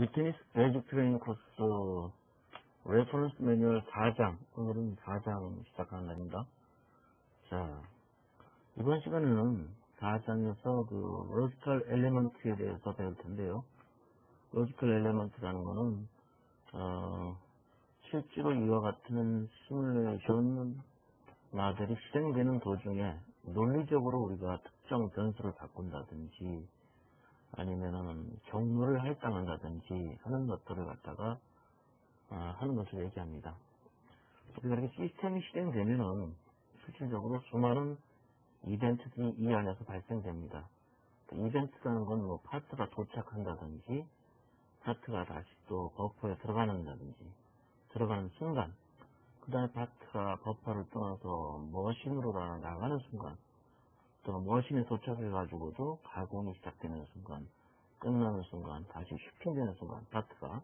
위트니스 베이직 트레이닝 코스 레퍼런스 매뉴얼 4장 오늘은 4장 시작하는 날입니다. 자 이번 시간에는 4장에서 그 로지컬 엘리먼트에 대해서 배울 텐데요. 로지컬 엘리먼트라는 거는 어, 실제로 이와 같은 시뮬레이션 나들이 실행되는 도중에 논리적으로 우리가 특정 변수를 바꾼다든지 아니면은 경로를 할당한다든지 하는 것들을 갖다가 아, 하는 것을 얘기합니다. 우리가 이렇게 시스템이 실행되면은 실질적으로 수많은 이벤트들이 이 안에서 발생됩니다. 그 이벤트라는 건 뭐 파트가 도착한다든지 파트가 다시 또 버퍼에 들어가는다든지 들어가는 순간 그 다음에 파트가 버퍼를 떠나서 머신으로 나가는 순간 또 머신에 도착해가지고도 가공이 시작되는 순간 끝나는 순간 다시 슈핑되는 순간 파트가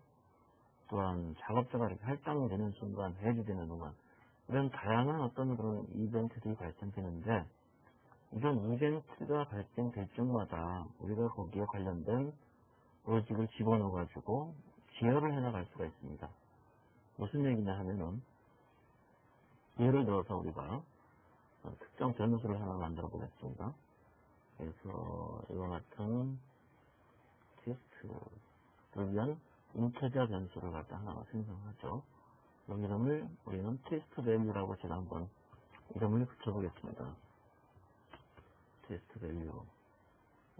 또한 작업자가 이렇게 할당이 되는 순간 해지되는 순간 이런 다양한 어떤 그런 이벤트들이 발생되는데 이런 이벤트가 발생될 적마다 우리가 거기에 관련된 로직을 집어넣어 가지고 제어를 해나갈 수가 있습니다. 무슨 얘기냐 하면은 예를 들어서 우리가 특정 변수를 하나 만들어 보겠습니다. 그래서 이와 같은 테스트를 위한 인테자 변수를 갖다 하나 생성하죠. 이 이름을 우리는 테스트 밸류라고 제가 한번 이름을 붙여보겠습니다. 테스트 밸류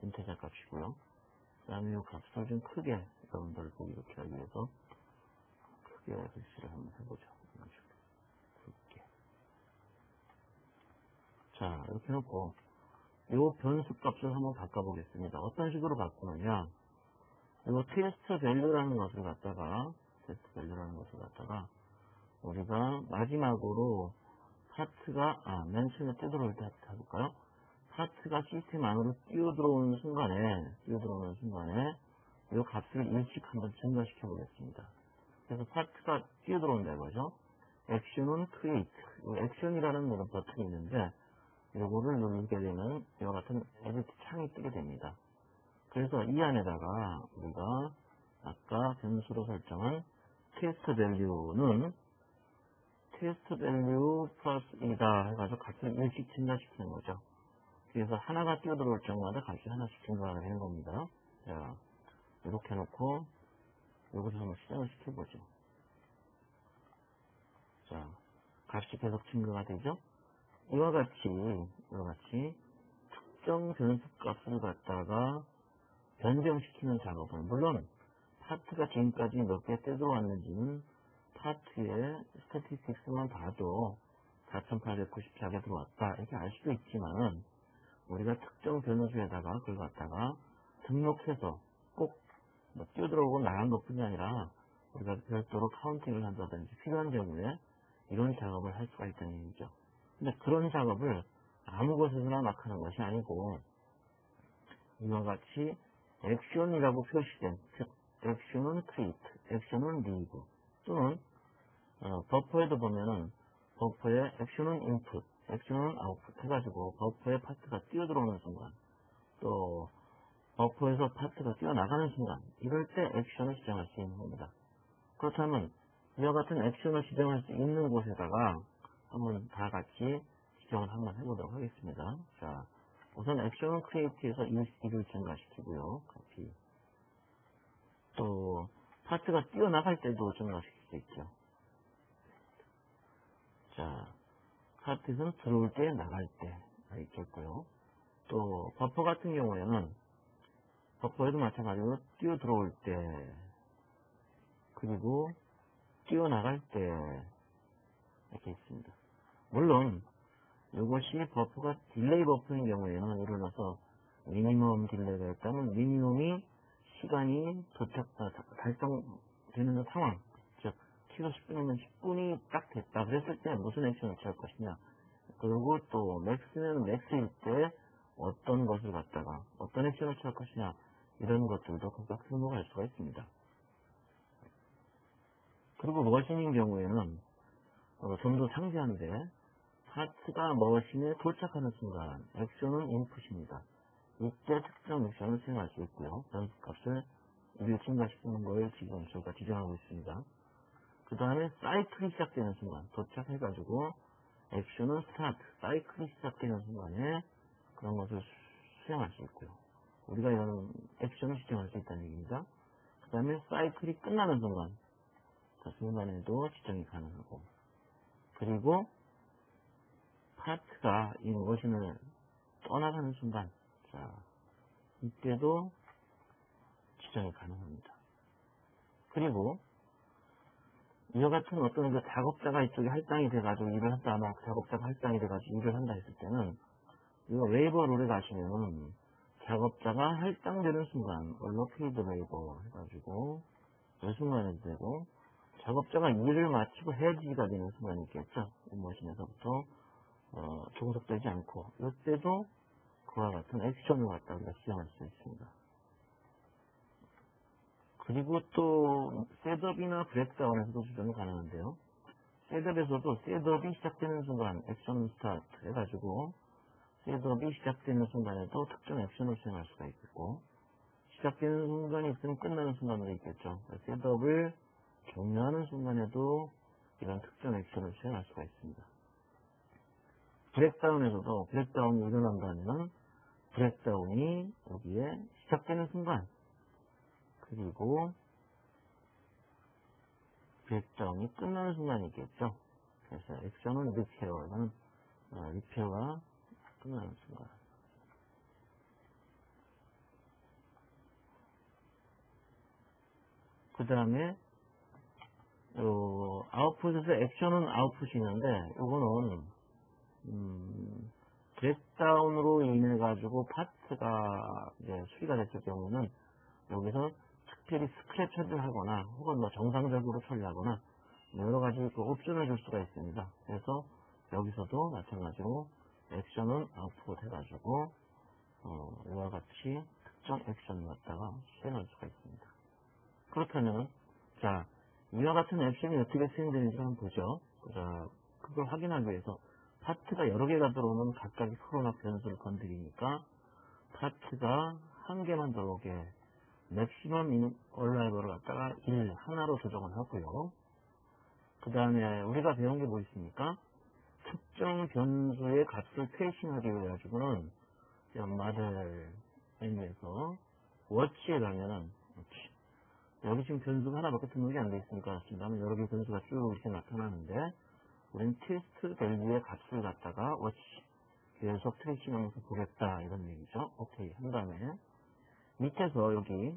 인테자 값이고요. 그 다음에 이 값을 좀 크게 여러분들 보기 이렇게 하기 위해서 크게 글씨를 한번 해보죠. 이런 식으로. 굵게. 자, 이렇게 해놓고 이 변수 값을 한번 바꿔보겠습니다. 어떤 식으로 바꾸느냐 이거 테스트 밸류라는 것을 갖다가 테스트 밸류라는 것을 갖다가 우리가 마지막으로 파트가 아, 맨 처음에 뜯어올 때 해볼까요? 파트가 시스템 안으로 뛰어들어오는 순간에 뛰어들어오는 순간에 이 값을 일씩 한번 증가시켜 보겠습니다. 그래서 파트가 뛰어들어온다 이거죠. 액션은 크리에이트. 액션이라는 그런 버튼이 있는데 이거를 누르게 되면 이와 같은 에디트 창이 뜨게 됩니다. 그래서 이 안에다가 우리가 아까 변수로 설정한 테스트 밸류는 테스트 밸류 플러스 2다 해가지고 값을 1씩 증가시키는 거죠. 그래서 하나가 뛰어들어올 적마다 값이 하나씩 증가가 되는 겁니다. 자, 이렇게 해놓고 이것을 한번 시작을 시켜보죠. 자, 값이 계속 증가가 되죠? 이와 같이, 이와 같이 특정 변수 값을 갖다가 변경시키는 작업은 물론 파트가 지금까지 몇개 떼들어왔는지는 파트의 스태티스틱스만 봐도 4894개 들어왔다 이렇게 알 수도 있지만 우리가 특정 변수에다가 그걸 갖다가 등록해서 꼭뭐 뛰어들어오고 나간 것 뿐이 아니라 우리가 별도로 카운팅을 한다든지 필요한 경우에 이런 작업을 할 수가 있다는 얘기죠. 근데 그런 작업을 아무 곳에서나 막 하는 것이 아니고 이와 같이 액션이라고 표시된 즉 액션은 크리에이트, 액션은 리브 또는 어, 버퍼에도 보면은 버퍼에 액션은 인풋, 액션은 아웃풋 해가지고 버퍼에 파트가 뛰어들어오는 순간 또 버퍼에서 파트가 뛰어나가는 순간 이럴 때 액션을 시정할 수 있는 겁니다. 그렇다면 이와 같은 액션을 시정할 수 있는 곳에다가 한번 다 같이 지정을 한번 해보도록 하겠습니다. 자, 우선 액션은 크리에이트에서 1을 증가시키고요. 커피. 또 파트가 뛰어나갈 때도 증가시킬 수 있죠. 자, 파트는 들어올 때 나갈 때가 있겠고요. 또 버퍼 같은 경우에는 버퍼에도 마찬가지로 뛰어 들어올 때 그리고 뛰어나갈 때 이렇게 있습니다. 물론 이것이 버프가 딜레이 버프인 경우에는 예를 들어서 미니멈 딜레이가 있다면 미니멈이 시간이 도착, 아, 달성되는 상황 즉 키가 10분이면 10분이 딱 됐다 그랬을 때 무슨 액션을 취할 것이냐 그리고 또 맥스는 맥스일 때 어떤 것을 갖다가 어떤 액션을 취할 것이냐 이런 것들도 각각 승부할 수가 있습니다. 그리고 머신인 경우에는 어, 좀 더 상세한데 파트가 머신에 도착하는 순간 액션은 인풋입니다. 이때 특정 액션을 수행할 수 있고요. 변수값을 일을 증가시키는 걸 지금 저희가 지정하고 있습니다. 그 다음에 사이클이 시작되는 순간 도착해가지고 액션은 스타트 사이클이 시작되는 순간에 그런 것을 수행할 수 있고요. 우리가 이런 액션을 지정할 수 있다는 얘기입니다. 그 다음에 사이클이 끝나는 순간 그 순간에도 지정이 가능하고 그리고 파트가 이 머신을 떠나가는 순간 자 이때도 지정이 가능합니다. 그리고 이와 같은 어떤 그 작업자가 이쪽에 할당이 돼가지고 일을 한다, 아마 작업자가 할당이 돼가지고 일을 한다 했을 때는 이거 웨이버 룰에 가시면은 작업자가 할당되는 순간 얼로케이드 웨이버 해가지고 그 순간에도 되고 작업자가 일을 마치고 해지가 되는 순간이 있겠죠. 머신에서부터 어, 종속되지 않고 이때도 그와 같은 액션을 갖다 우리가 시행할 수 있습니다. 그리고 또 셋업이나 브렉다운에서도 조정이 가능한데요. 셋업에서도 셋업이 시작되는 순간 액션 스타트 해가지고 셋업이 시작되는 순간에도 특정 액션을 수행할 수가 있겠고 시작되는 순간이 있으면 끝나는 순간도 있겠죠. 셋업을 종료하는 순간에도 이런 특정 액션을 수행할 수가 있습니다. 브렉다운에서도 브렉다운이 일어난다면 브렉다운이 여기에 시작되는 순간 그리고 브렉다운이 끝나는 순간이 있겠죠. 그래서 액션은 리페어는 어, 리페어가 끝나는 순간. 그 다음에 어, 아웃풋에서 액션은 아웃풋이 있는데 이거는 음, 브렉다운으로 인해 가지고 파트가 이제 수리가 됐을 경우는 여기서 특별히 스크랩 처리를 하거나 혹은 뭐 정상적으로 처리하거나 여러 가지 그 옵션을 줄 수가 있습니다. 그래서 여기서도 마찬가지로 액션은 아웃풋 해가지고 어, 이와 같이 특정 액션을 갖다가 수행할 수가 있습니다. 그렇다면 자 이와 같은 액션이 어떻게 수행되는지 한번 보죠. 자 그걸 확인하기 위해서 파트가 여러 개가 들어오면 각각의 코로나 변수를 건드리니까 파트가 한 개만 들어오게 맥시멈 얼라이버를 갖다가 1 하나로 조정을 하고요. 그 다음에 우리가 배운 게 뭐 있습니까? 특정 변수의 값을 트레이싱하기 위해 가지고는 연마들 메뉴에서 워치에 가면은. 여기 지금 변수가 하나밖에 등록이 안 돼 있으니까 그렇습니다만 여러 개 변수가 쭉 이렇게 나타나는데 우리는 테스트 밸류의 값을 갖다가 워치 계속 트레이싱하면서 보겠다 이런 얘기죠. 오케이 한 다음에 밑에서 여기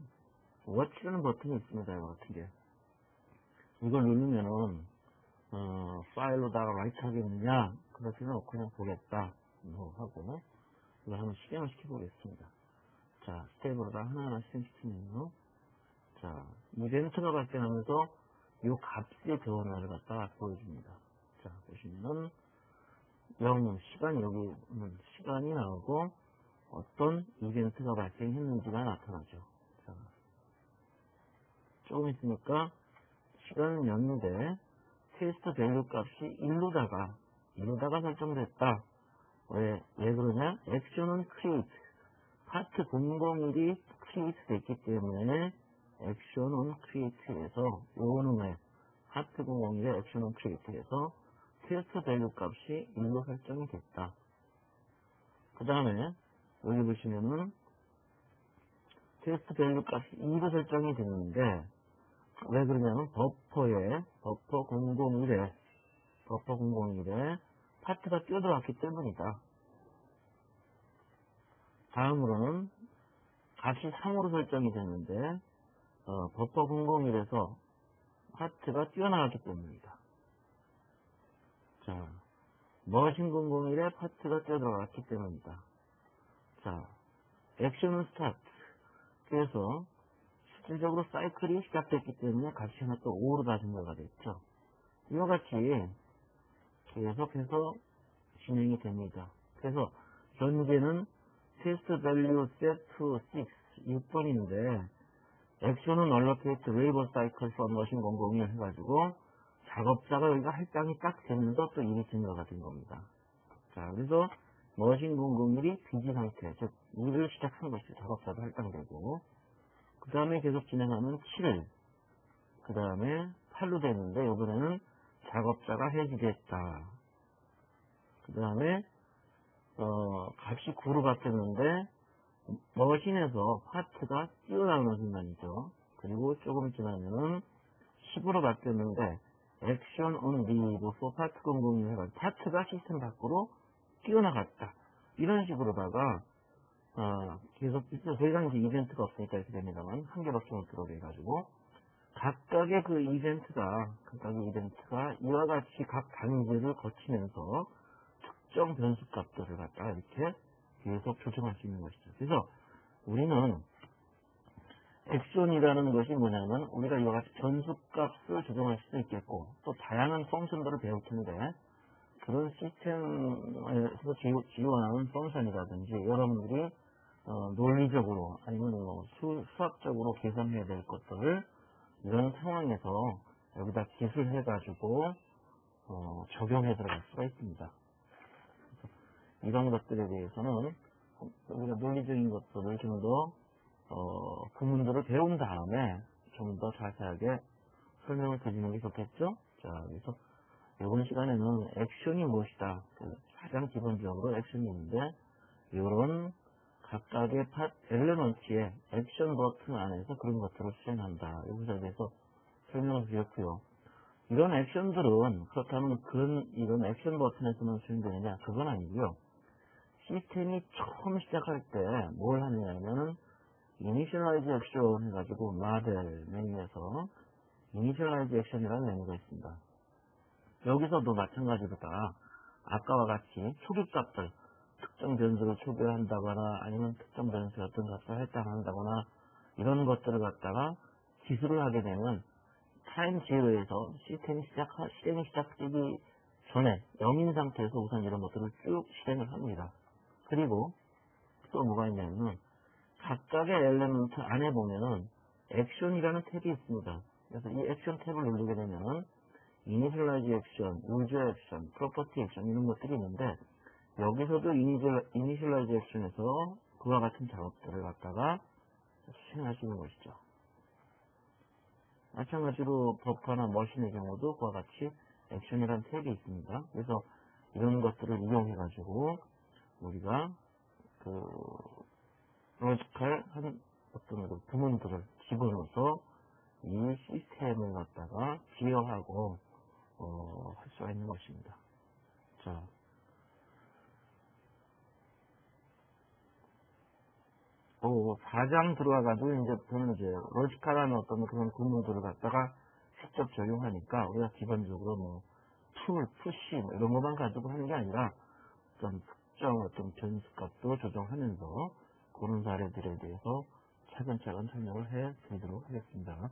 워치라는 버튼이 있습니다. 이거 같은 게 이걸 누르면은 어, 파일로다가 라이트 하겠느냐 그렇지는 않고 그냥 보겠다 뭐 하고 이걸 한번 실행을 시켜보겠습니다. 자 스텝으로다 하나하나 실행시키면요. 자 이벤트가 발생하면서 이 값의 변화를 갖다 보여줍니다. 자 보시면은 0 시간이 여기 시간이 나오고 어떤 이벤트가 발생했는지가 나타나죠. 자, 조금 있으니까 시간은 0인데 테스트 밸류 값이 1로다가 1로다가 설정됐다. 왜, 왜 그러냐? 액션은 create. 파트 001이 create 됐기 때문에 액션은 create에서 요거는 왜? 파트 001의 액션은 create에서 테스트 밸류 값이 1로 설정이 됐다. 그 다음에 여기 보시면은 테스트 밸류 값이 2로 설정이 됐는데 왜 그러냐면 버퍼에 버퍼 001에 버퍼 001에 파트가 뛰어들어왔기 때문이다. 다음으로는 값이 3으로 설정이 됐는데 어, 버퍼 001에서 파트가 뛰어나왔기 때문이다. 자, 머신 001에 파트가 뛰어들어왔기 때문이다. 자, 액션은 스타트. 그래서 실질적으로 사이클이 시작됐기 때문에 값이 하나 또 5로 다 증가가 됐죠. 이와 같이 계속해서 진행이 됩니다. 그래서 현재는 테스트 밸류 세트 6 6번인데 액션은 얼러케이트 웨이버 사이클 선 머신 001 해가지고 작업자가 여기가 할당이 딱 되면서 또 일이 증가가 된 겁니다. 자, 그래서 머신 001이 비지 상태, 즉 일을 시작한 것이 작업자도 할당되고 그 다음에 계속 진행하면 7, 그 다음에 8로 되는데 이번에는 작업자가 해지됐다. 그 다음에 어, 값이 9로 바뀌었는데 머신에서 파트가 뛰어나오는 순간이죠. 그리고 조금 지나면은 10으로 바뀌었는데 액션 온 리브소 파트 001 해가지고 파트가 시스템 밖으로 뛰어나갔다. 이런 식으로다가 어, 계속 더 이상 이제 이벤트가 없으니까 이렇게 됩니다만 한 개밖에 못 들어오게 해가지고 각각의 그 이벤트가 각각의 이벤트가 이와 같이 각 단계를 거치면서 특정 변수 값들을 갖다가 이렇게 계속 조정할 수 있는 것이죠. 그래서 우리는 액션이라는 것이 뭐냐면 우리가 이와 같이 변수값을 조정할 수도 있겠고 또 다양한 펑션들을 배울 텐데 그런 시스템에서 지원하는 펑션이라든지 여러분들이 어, 논리적으로 아니면 뭐 수, 수학적으로 계산해야 될 것들을 이런 상황에서 여기다 기술해가지고 어, 적용해 들어갈 수가 있습니다. 이런 것들에 대해서는 우리가 논리적인 것들을 좀더 어, 구문들을 배운 다음에 좀 더 자세하게 설명을 드리는 게 좋겠죠? 자, 그래서 이번 시간에는 액션이 무엇이다. 그 가장 기본적으로 액션이 있는데 이런 각각의 팟 엘레먼트의 액션 버튼 안에서 그런 것들을 수행한다. 여기서 대해서 설명을 드렸고요. 이런 액션들은 그렇다면 그런 이런 액션 버튼에서만 수행되느냐? 그건 아니고요. 시스템이 처음 시작할 때 뭘 하느냐면은 이니셜라이즈 액션 해가지고 마델 메뉴에서 이니셜라이즈 액션이라는 메뉴가 있습니다. 여기서도 마찬가지로 다 아까와 같이 초기 값들 특정 변수를 초기화한다거나 아니면 특정 변수에 어떤 값을 할당한다거나 이런 것들을 갖다가 기술을 하게 되면 타임 제로에서 시스템이 시작 실행이 시작되기 전에 영인 상태에서 우선 이런 것들을 쭉 실행을 합니다. 그리고 또 뭐가 있냐면 각각의 엘레먼트 안에 보면은 액션이라는 탭이 있습니다. 그래서 이 액션 탭을 누르게 되면은 이니셜라이즈 액션, 유저 액션, 프로퍼티 액션 이런 것들이 있는데 여기서도 이니셜 라이즈 액션에서 그와 같은 작업들을 갖다가 수행하시는 것이죠. 마찬가지로 버퍼나 머신의 경우도 그와 같이 액션이라는 탭이 있습니다. 그래서 이런 것들을 이용해 가지고 우리가 그 로지컬 한 어떤 그 부문들을 집어넣어서 이 시스템을 갖다가 비교하고 어, 할 수가 있는 것입니다. 자, 어, 4장 들어와가지고 이제 저는 이제 로지컬한 어떤 그런 구문들을 갖다가 직접 적용하니까 우리가 기본적으로 뭐 풀, 푸시 뭐 이런 것만 가지고 하는 게 아니라 좀 특정 어떤 변수값도 조정하면서 그런 사례들에 대해서 차근차근 설명을 해 드리도록 하겠습니다.